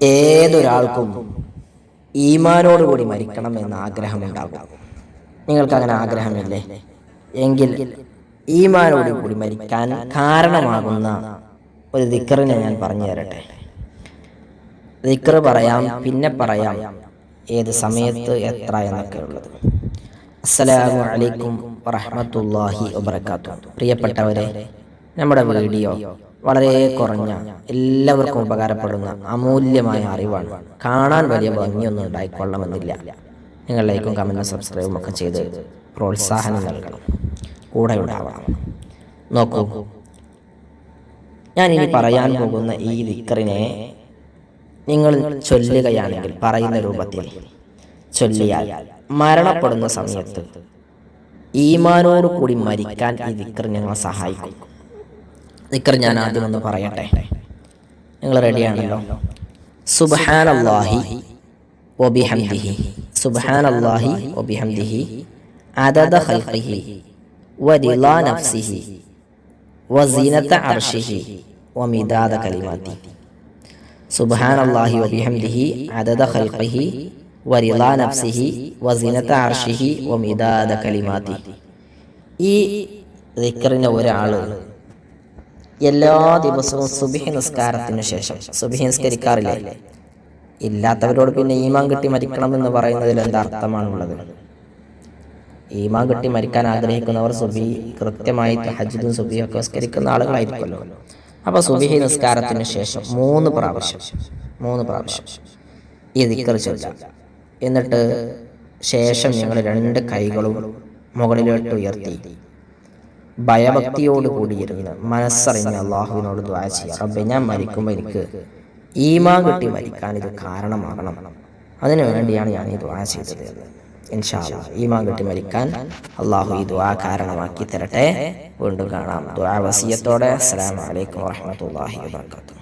ഏതൊരാൾക്കും ഈമാനോടുകൂടി മരിക്കണം എന്ന ആഗ്രഹമുണ്ടാകും. നിങ്ങൾക്ക് അങ്ങനെ ആഗ്രഹമില്ലേ? എങ്കിൽ ഈമാനോട് കൂടി മരിക്കാൻ കാരണമാകുന്ന ഒരു ദിക്കറിനെ ഞാൻ പറഞ്ഞു തരട്ടെ. ദിക്കറ് പറയാം പിന്നെ പറയാം ഏത് സമയത്ത് എത്ര എന്നൊക്കെ ഉള്ളത് അസ്സലാമു അലൈക്കും വറഹ്മത്തുള്ളാഹി വബറകാതുഹു. പ്രിയപ്പെട്ടവരെ നമ്മുടെ വീഡിയോ വളരെ കുറഞ്ഞ എല്ലാവർക്കും ഉപകാരപ്പെടുന്ന അമൂല്യമായ അറിവാണ്. കാണാൻ വലിയ ഭംഗിയൊന്നും ഉണ്ടായിക്കൊള്ളണമെന്നില്ല. നിങ്ങൾ ലൈക്കും കമന്റും സബ്സ്ക്രൈബും ഒക്കെ ചെയ്ത് പ്രോത്സാഹനം നൽകണം. കൂടെ ഉണ്ടാവണം. നോക്കൂ. ഞാൻ ഇനി പറയാൻ പോകുന്ന ഈ ദിക്കറിനെ നിങ്ങൾ ചൊല്ലുകയാണെങ്കിൽ പറയുന്ന രൂപത്തിൽ ചൊല്ലിയാൽ മരണപ്പെടുന്ന സമയത്ത് ഈമാനോട് കൂടി മരിക്കാൻ ഈ ദിക്കർ ഞങ്ങളെ സഹായിക്കും. ദിക്കർ ഞാൻ ആദ്യം ഒന്ന് പറയട്ടെ. നിങ്ങൾ റെഡിയാണല്ലോ? സുബ്ഹാനല്ലാഹി വബിഹംദിഹി. സുബ്ഹാനല്ലാഹി ഒബിഹംദിഹി അദദ ഖൽഖിഹി. വരിളാ നഫ്സിഹി. വസീനത്ത അർഷിഹി. വമിദാദ കലിമാതി സുബ്ഹാനല്ലാഹി വബിഹംദിഹി. അദദ ഖൽഖിഹി. വരിളാ നഫ്സിഹി. വസീനത്ത അർഷിഹി. വമിദാദ കലിമാതി ഈ ദിക്കറിന് ഒരാൾ എല്ലാ ദിവസവും സുബിഹി നിസ്കാരത്തിന് ശേഷം സുബിഹി നിസ്കരിക്കാറില്ലേ? ഇല്ലാത്തവരോട് പിന്നെ ഈമാൻ കിട്ടി മരിക്കണം എന്ന് പറയുന്നതിൽ എന്താ അർത്ഥമാണുള്ളത്? ഈമാൻ കിട്ടി മരിക്കാൻ ആഗ്രഹിക്കുന്നവർ സുബി കൃത്യമായി ഹജ്ജിദും സുബിയും ഒക്കെ നിസ്കരിക്കുന്ന ആളുകളായിരിക്കുമല്ലോ. അപ്പോൾ സുബിഹി നിസ്കാരത്തിന് ശേഷം മൂന്ന് പ്രാവശ്യം മൂന്ന് പ്രാവശ്യം ഈ ദിക്കർ ചൊല്ലാം. എന്നിട്ട് ശേഷം ഞങ്ങൾ രണ്ട് കൈകളും മുകളിലോട്ട് ഉയർത്തി. ഭയഭക്തിയോട് കൂടിയിരുന്ന് മനസ്സറിഞ്ഞ് അള്ളാഹുവിനോട് ദ്വാ ചെയ്യുക. റബ്ബെ ഞാൻ മരിക്കുമ്പോൾ എനിക്ക് ഈമാ കിട്ടി മരിക്കാൻ ഇത് കാരണമാകണം. അതിനു വേണ്ടിയാണ് ഞാൻ ഈ ദ്വാ ചെയ്തത് ഇൻഷാല്ല ഈമാൻ കിട്ടി മരിക്കാൻ അള്ളാഹു ഈ ദ്വാ കാരണമാക്കി തരട്ടെ. വീണ്ടും കാണാം. ദ്വാ വസിയത്തോടെ. അസ്സലാമു അലൈക്കും വറഹ്മത്തുള്ളാഹി വബറകാതുഹു.